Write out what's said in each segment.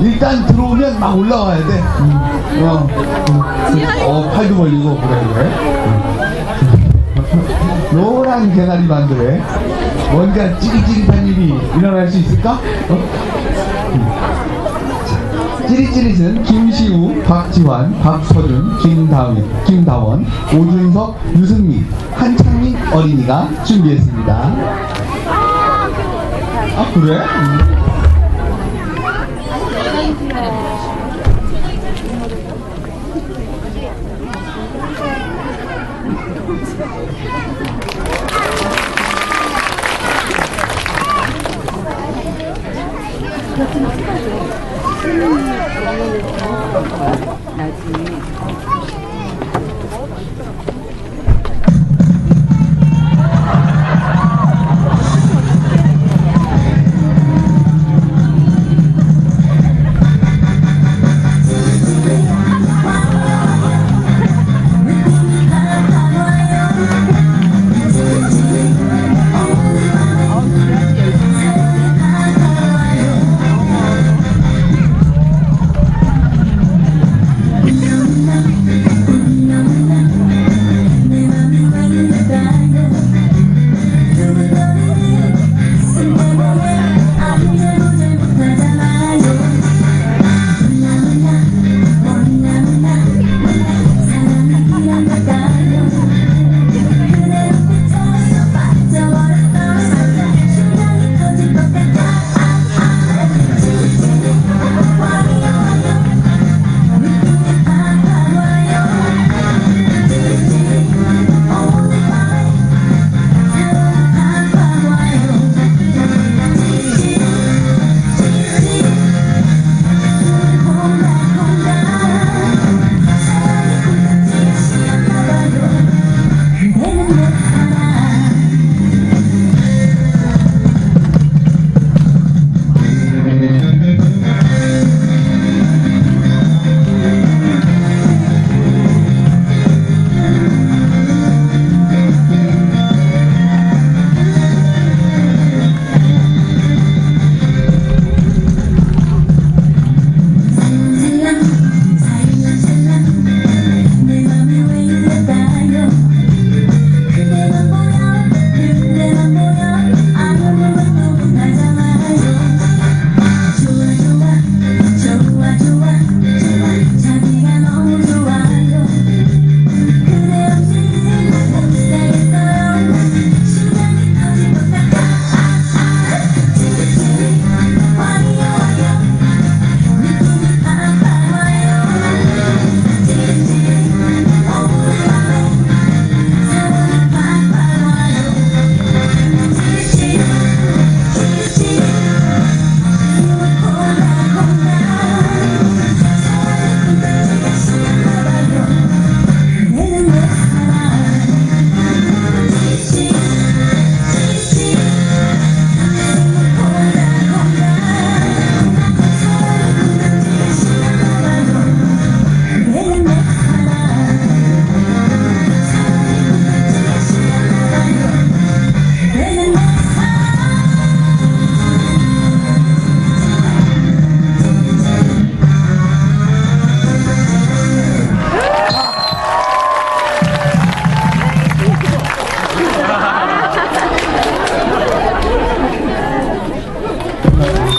일단 들어오면 막 올라와야 돼. 음, 어, 음, 어, 팔도 벌리고 그래 그래. 음. 노란 개나리 만두에 뭔가 찌릿찌릿한 일이 일어날 수 있을까? 어? 찌릿찌릿은 김시우, 박지환, 박서준, 김다윈, 김다원, 오준석, 유승민, 한창민 어린이가 준비했습니다. 아 그래? 음.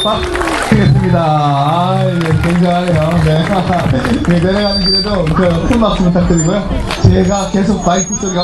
하겠습니다. 아, 예, 굉장하네요. 네. 네, 내려가는 길에도 그큰 박수 부탁드리고요. 제가 계속 마이크 소리가.